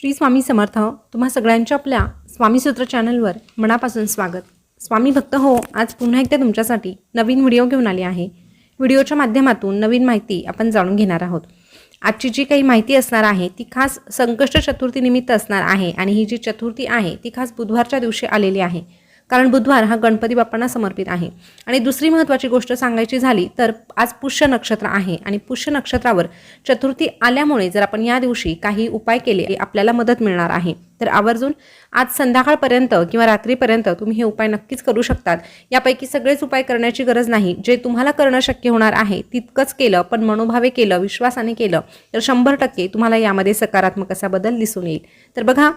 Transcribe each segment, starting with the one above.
श्री स्वामी समर्थ तुम्हा सगळ्यांच्या आपल्या स्वामीसूत्र चॅनलवर मनापासून स्वागत. स्वामी भक्त हो आज पुन्हा एकदा तुमच्यासाठी नवीन व्हिडिओ घेऊन आले आहे. व्हिडिओच्या माध्यमातून नवीन माहिती आपण जाणून घेणार आहोत. आजची जी काही माहिती असणार आहे ती खास संकष्ट चतुर्थीनिमित्त असणार आहे आणि ही जी चतुर्थी आहे ती खास बुधवारच्या दिवशी आलेली आहे. कारण बुधवार हा गणपती बाप्पांना समर्पित आहे. आणि दुसरी महत्त्वाची गोष्ट सांगायची झाली तर आज पुष्य नक्षत्र आहे आणि पुष्य नक्षत्रावर चतुर्थी आल्यामुळे जर आपण या दिवशी काही उपाय केले आपल्याला मदत मिळणार आहे. तर आवर्जून आज संध्याकाळपर्यंत किंवा रात्रीपर्यंत तुम्ही हे उपाय नक्कीच करू शकतात. यापैकी सगळेच उपाय करण्याची गरज नाही. जे तुम्हाला करणं शक्य होणार आहे तितकंच केलं पण मनोभावे केलं विश्वासाने केलं तर शंभर टक्के तुम्हाला यामध्ये सकारात्मक असा बदल दिसून येईल. तर बघा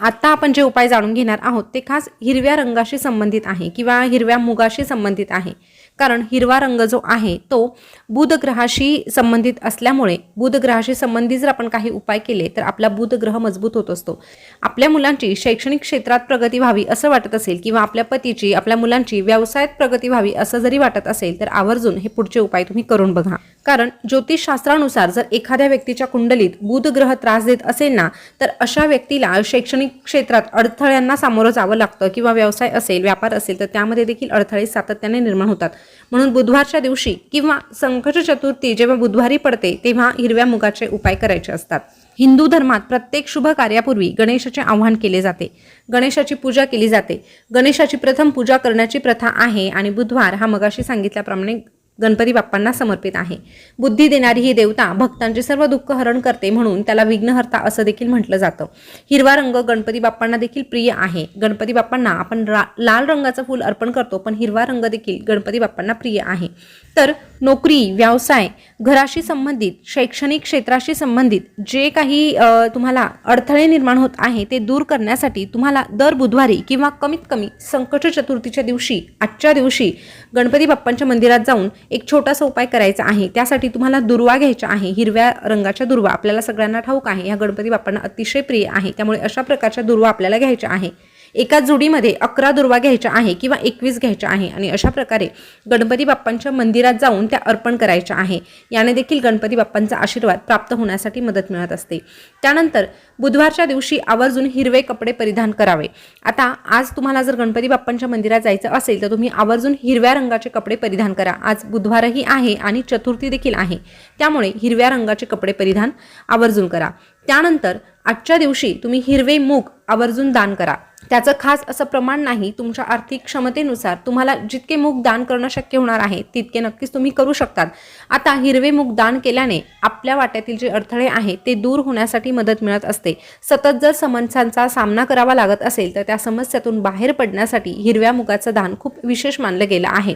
आत्ता आपण जे उपाय जाणून घेणार आहोत ते खास हिरव्या रंगाशी संबंधित आहे किंवा हिरव्या मुगाशी संबंधित आहे. कारण हिरवा रंग जो आहे तो बुध ग्रहाशी संबंधित असल्यामुळे बुध ग्रहाशी संबंधित जर आपण काही उपाय केले तर आपला बुध ग्रह मजबूत होत असतो. आपल्या मुलांची शैक्षणिक क्षेत्रात प्रगती व्हावी असं वाटत असेल किंवा आपल्या पतीची आपल्या मुलांची व्यवसायात प्रगती व्हावी असं जरी वाटत असेल तर आवर्जून हे पुढचे उपाय तुम्ही करून बघा. कारण ज्योतिषशास्त्रानुसार जर एखाद्या व्यक्तीच्या कुंडलीत बुध ग्रह त्रास देत असेल ना तर अशा व्यक्तीला शैक्षणिक क्षेत्रात अडथळ्यांना सामोरं जावं लागतं किंवा व्यवसाय असेल व्यापार असेल तर त्यामध्ये देखील अडथळे सातत्याने निर्माण होतात. म्हणून बुधवारच्या दिवशी किंवा संकट चतुर्थी जेव्हा बुधवारी पडते तेव्हा हिरव्या मुगाचे उपाय करायचे असतात. हिंदू धर्मात प्रत्येक शुभ कार्यापूर्वी गणेशाचे आव्हान केले जाते. गणेशाची पूजा केली जाते. गणेशाची प्रथम पूजा करण्याची प्रथा आहे आणि बुधवार हा मगाशी सांगितल्याप्रमाणे गणपती बाप्पांना समर्पित आहे. बुद्धी देणारी ही देवता भक्तांचे सर्व दुःख हरण करते म्हणून त्याला विघ्नहर्ता असं देखील म्हटलं जातं. हिरवा रंग गणपती बाप्पांना देखील प्रिय आहे. गणपती बाप्पांना आपण रा लाल रंगाचं फूल अर्पण करतो पण हिरवा रंग देखील गणपती बाप्पांना प्रिय आहे. तर नोकरी व्यवसाय घराशी संबंधित शैक्षणिक क्षेत्राशी संबंधित जे काही तुम्हाला अडथळे निर्माण होत आहे ते दूर करण्यासाठी तुम्हाला दर बुधवारी किंवा कमीत कमी संकट चतुर्थीच्या दिवशी आजच्या दिवशी गणपती बाप्पांच्या मंदिरात जाऊन एक छोटासा उपाय करायचा आहे. त्यासाठी तुम्हाला दुर्वा घ्यायचा आहे. हिरव्या रंगाच्या दुर्वा आपल्याला सगळ्यांना ठाऊक आहे. या गणपती बाप्पांना अतिशय प्रिय आहे. त्यामुळे अशा प्रकारच्या दुर्वा आपल्याला घ्यायच्या आहे. एका जोडीमध्ये अकरा दुर्वा घ्यायच्या आहे किंवा एकवीस घ्यायच्या आहे आणि अशा प्रकारे गणपती बाप्पांच्या मंदिरात जाऊन त्या अर्पण करायच्या आहे. याने देखील गणपती बाप्पांचा आशीर्वाद प्राप्त होण्यासाठी मदत मिळत असते. त्यानंतर बुधवारच्या दिवशी आवर्जून हिरवे कपडे परिधान करावे. आता आज तुम्हाला जर गणपती बाप्पांच्या मंदिरात जायचं असेल तर तुम्ही आवर्जून हिरव्या रंगाचे कपडे परिधान करा. आज बुधवारही आहे आणि चतुर्थी देखील आहे. त्यामुळे हिरव्या रंगाचे कपडे परिधान आवर्जून करा. त्यानंतर आजच्या दिवशी तुम्ही हिरवे मूग आवर्जून दान करा. त्याचं खास असं प्रमाण नाही तुमच्या आर्थिक क्षमतेनुसार तुम्हाला जितके मूग दान करणं शक्य होणार आहे तितके नक्कीच तुम्ही करू शकतात. आता हिरवे मूग दान केल्याने आपल्या वाट्यातील जे अडथळे आहेत ते दूर होण्यासाठी मदत मिळत असते. सतत जर समस्यांचा सामना करावा लागत असेल तर त्या समस्यातून बाहेर पडण्यासाठी हिरव्या मुगाचं दान खूप विशेष मानलं गेलं आहे.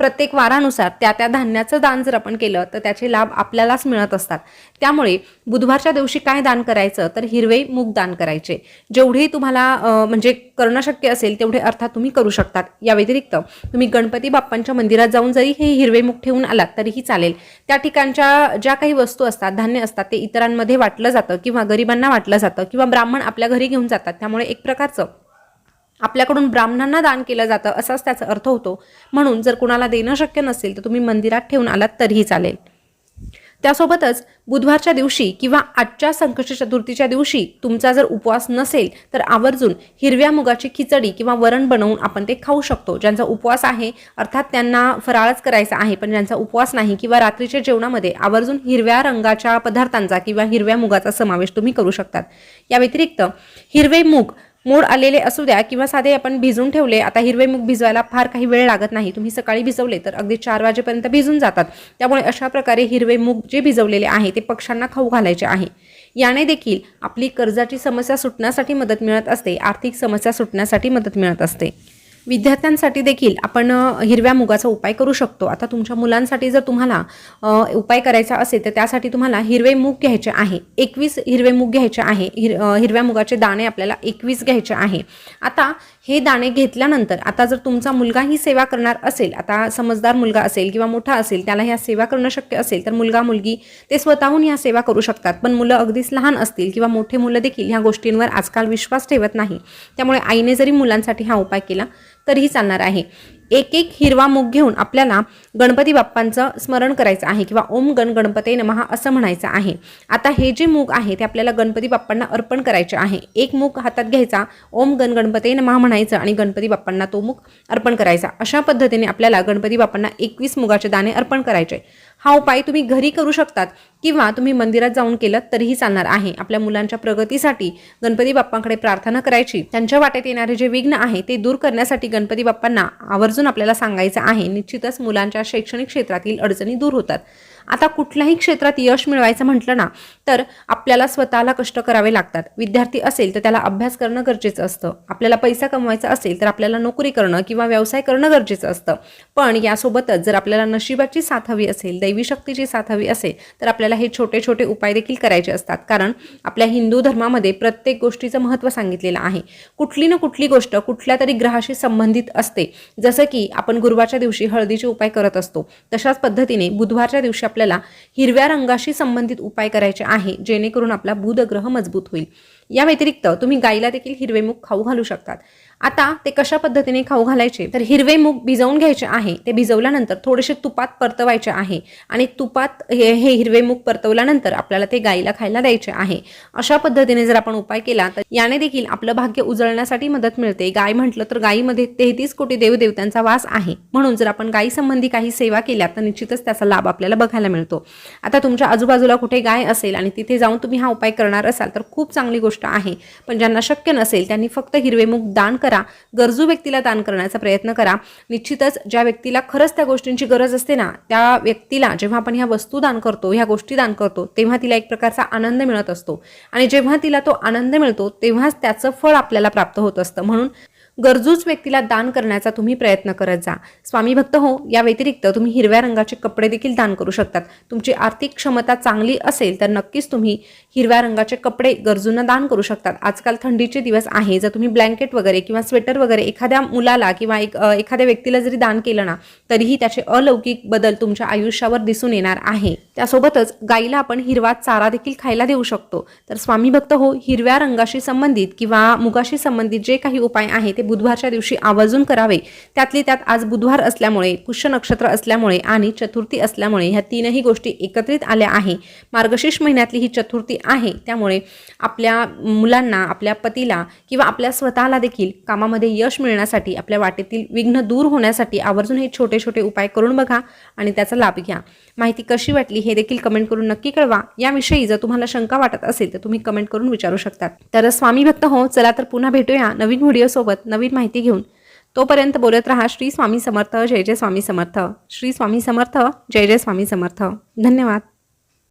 प्रत्येक वारानुसार त्या त्या धान्याचं दान जर आपण केलं तर त्याचे लाभ आपल्यालाच मिळत असतात. त्यामुळे बुधवारच्या दिवशी काय दान करायचं? तर हिरवे मूग दान करायचे. जेवढे तुम्हाला म्हणजे करणं शक्य असेल तेवढे अर्थात तुम्ही करू शकतात. या व्यतिरिक्त तुम्ही गणपती बाप्पांच्या मंदिरात जाऊन जरी हे हिरवे मूग ठेवून आलात तरीही चालेल. त्या ठिकाणच्या ज्या काही वस्तू असतात धान्य असतात ते इतरांमध्ये वाटलं जातं किंवा गरिबांना वाटलं जातं किंवा ब्राह्मण आपल्या घरी घेऊन जातात. त्यामुळे एक प्रकारचं आपल्याकडून ब्राह्मणांना दान केलं जातं असाच त्याचा अर्थ होतो. म्हणून जर कुणाला देणं शक्य नसेल तर तुम्ही मंदिरात ठेवून आलात तरीही चालेल. त्यासोबतच बुधवारच्या दिवशी किंवा आजच्या संकष्ट चतुर्थीच्या दिवशी तुमचा जर उपवास नसेल तर आवर्जून हिरव्या मुगाची खिचडी किंवा वरण बनवून आपण ते खाऊ शकतो. ज्यांचा उपवास आहे अर्थात त्यांना फराळच करायचा आहे पण ज्यांचा उपवास नाही किंवा रात्रीच्या जेवणामध्ये आवर्जून हिरव्या रंगाच्या पदार्थांचा किंवा हिरव्या मुगाचा समावेश तुम्ही करू शकतात. या व्यतिरिक्त हिरवे मूग मोड आलेले असू द्या किंवा साधे आपण भिजून ठेवले आता हिरवे मूग भिजवायला फार काही वेळ लागत नाही. तुम्ही सकाळी भिजवले तर अगदी चार वाजेपर्यंत भिजून जातात. त्यामुळे अशा प्रकारे हिरवे मूग जे भिजवलेले आहे ते पक्ष्यांना खाऊ घालायचे आहे. याने देखील आपली कर्जाची समस्या सुटण्यासाठी मदत मिळत असते आर्थिक समस्या सुटण्यासाठी मदत मिळत असते. विद्यार्थ्यांसाठी देखील आपण हिरव्या मुगाचा उपाय करू शकतो. आता तुमच्या मुलांसाठी जर तुम्हाला उपाय करायचा असेल तर त्यासाठी तुम्हाला हिरवे मूग घ्यायचे आहे. एकवीस हिरवे मूग घ्यायचे आहे. हिर हिरव्या मुगाचे दाणे आपल्याला एकवीस घ्यायचे आहे. आता हे दाणे घेतल्यानंतर आता जर तुमचा मुलगा ही सेवा करणार असेल आता समजदार मुलगा असेल किंवा मोठा असेल त्याला ह्या सेवा करणं शक्य असेल तर मुलगा मुलगी ते स्वतःहून ह्या सेवा करू शकतात. पण मुलं अगदीच लहान असतील किंवा मोठे मुलं देखील ह्या गोष्टींवर आजकाल विश्वास ठेवत नाही. त्यामुळे आईने जरी मुलांसाठी हा उपाय केला तरीही चालणार आहे. एक एक हिरवा मूग घेऊन आपल्याला गणपती बाप्पांचं स्मरण करायचं आहे किंवा ओम गण गणपते नमहा असं म्हणायचं आहे. आता हे जे मूग आहे ते आपल्याला गणपती बाप्पांना अर्पण करायचे आहे. एक मूग हातात घ्यायचा ओम गण गणपते नमहा म्हणायचं आणि गणपती बाप्पांना तो मूग अर्पण करायचा. अशा पद्धतीने आपल्याला गणपती बाप्पांना एकवीस मुगाचे दाणे अर्पण करायचे. हा उपाय तुम्ही घरी करू शकतात किंवा तुम्ही मंदिरात जाऊन केलं तरीही चालणार आहे. आपल्या मुलांच्या प्रगतीसाठी गणपती बाप्पांकडे प्रार्थना करायची त्यांच्या वाटेत येणारे जे विघ्न आहे ते दूर करण्यासाठी गणपती बाप्पांना आवर्जून आपल्याला सांगायचं आहे. निश्चितच मुलांच्या शैक्षणिक क्षेत्रातील अडचणी दूर होतात. आता कुठल्याही क्षेत्रात यश मिळवायचं म्हटलं ना तर आपल्याला स्वतःला कष्ट करावे लागतात. विद्यार्थी असेल तर त्याला अभ्यास करणं गरजेचं असतं. आपल्याला पैसा कमवायचा असेल तर आपल्याला नोकरी करणं किंवा व्यवसाय करणं गरजेचं असतं. पण यासोबतच जर आपल्याला नशिबाची साथ हवी असेल दैवी शक्तीची साथ हवी असेल तर आपल्याला हे छोटे छोटे उपाय देखील करायचे असतात. कारण आपल्या हिंदू धर्मामध्ये प्रत्येक गोष्टीचं महत्त्व सांगितलेलं आहे. कुठली ना कुठली गोष्ट कुठल्या तरी ग्रहाशी संबंधित असते. जसं की आपण गुरुवारच्या दिवशी हळदीचे उपाय करत असतो. तशाच पद्धतीने बुधवारच्या दिवशी आपल्याला हिरव्या रंगाशी संबंधित उपाय करायचे आहे जेणेकरून आपला बुध ग्रह मजबूत होईल. या व्यतिरिक्त तुम्ही गाईला देखील हिरवे मूग खाऊ घालू शकतात. आता ते कशा पद्धतीने खाऊ घालायचे? तर हिरवे मूग भिजवून घ्यायचे आहे. ते भिजवल्यानंतर थोडेसे तुपात परतवायचे आहे. आणि तुपात हे हे हिरवे मूग परतवल्यानंतर आपल्याला ते गाईला खायला द्यायचे आहे. अशा पद्धतीने जर आपण उपाय केला तर याने देखील आपलं भाग्य उजळण्यासाठी मदत मिळते. गाय म्हटलं तर गायीमध्ये तेहतीस कोटी देवदेवतांचा वास आहे. म्हणून जर आपण गायी संबंधी काही सेवा केल्या तर निश्चितच त्याचा लाभ आपल्याला बघायला मिळतो. आता तुमच्या आजूबाजूला कुठे गाय असेल आणि तिथे जाऊन तुम्ही हा उपाय करणार असाल तर खूप चांगली गोष्ट आहे. पण ज्यांना शक्य नसेल त्यांनी फक्त हिरवे मूग दान करा. गरजू व्यक्तीला दान करण्याचा प्रयत्न करा. निश्चितच ज्या व्यक्तीला खरंच त्या गोष्टींची गरज असते ना त्या व्यक्तीला जेव्हा आपण ह्या वस्तू दान करतो ह्या गोष्टी दान करतो तेव्हा तिला एक प्रकारचा आनंद मिळत असतो. आणि जेव्हा तिला तो आनंद मिळतो तेव्हाच त्याचं फळ आपल्याला प्राप्त होत असतं. म्हणून गरजूच व्यक्तीला दान करण्याचा तुम्ही प्रयत्न करत जा. स्वामी भक्त हो या व्यतिरिक्त तुम्ही हिरव्या रंगाचे कपडे देखील दान करू शकतात. तुमची आर्थिक क्षमता चांगली असेल तर नक्कीच तुम्ही हिरव्या रंगाचे कपडे गरजूंना दान करू शकतात. आजकाल थंडीचे दिवस आहे जर तुम्ही ब्लँकेट वगैरे किंवा स्वेटर वगैरे एखाद्या मुलाला किंवा एक एखाद्या व्यक्तीला जरी दान केलं ना तरीही त्याचे अलौकिक बदल तुमच्या आयुष्यावर दिसून येणार आहे. त्यासोबतच गाईला आपण हिरवा चारा देखील खायला देऊ शकतो. तर स्वामी भक्त हो हिरव्या रंगाशी संबंधित किंवा मुगाशी संबंधित जे काही उपाय आहे ते बुधवारच्या दिवशी आवर्जून करावे. त्यातली त्यात आज बुधवार असल्यामुळे पुष्य नक्षत्र असल्यामुळे आणि चतुर्थी असल्यामुळे ह्या तीनही गोष्टी एकत्रित आल्या आहे. मार्गशीर्ष महिन्यातली ही चतुर्थी आहे. त्यामुळे आपल्या मुलांना आपल्या पतीला किंवा आपल्या स्वतःला देखील कामामध्ये यश मिळण्यासाठी आपल्या वाटेतील विघ्न दूर होण्यासाठी आवर्जून हे छोटे छोटे उपाय करून बघा आणि त्याचा लाभ घ्या. माहिती कशी वाटली हे देखील कमेंट करून नक्की कळवा. याविषयी जर तुम्हाला शंका वाटत असेल तर तुम्ही कमेंट करून विचारू शकतात. तर स्वामी भक्त हो चला तर पुन्हा भेटूया नवीन व्हिडिओसोबत. नवीन माहिती घेऊन तोपर्यंत बोलत रहा. श्री स्वामी समर्थ जय जय स्वामी समर्थ. श्री स्वामी समर्थ जय जय स्वामी समर्थ. धन्यवाद.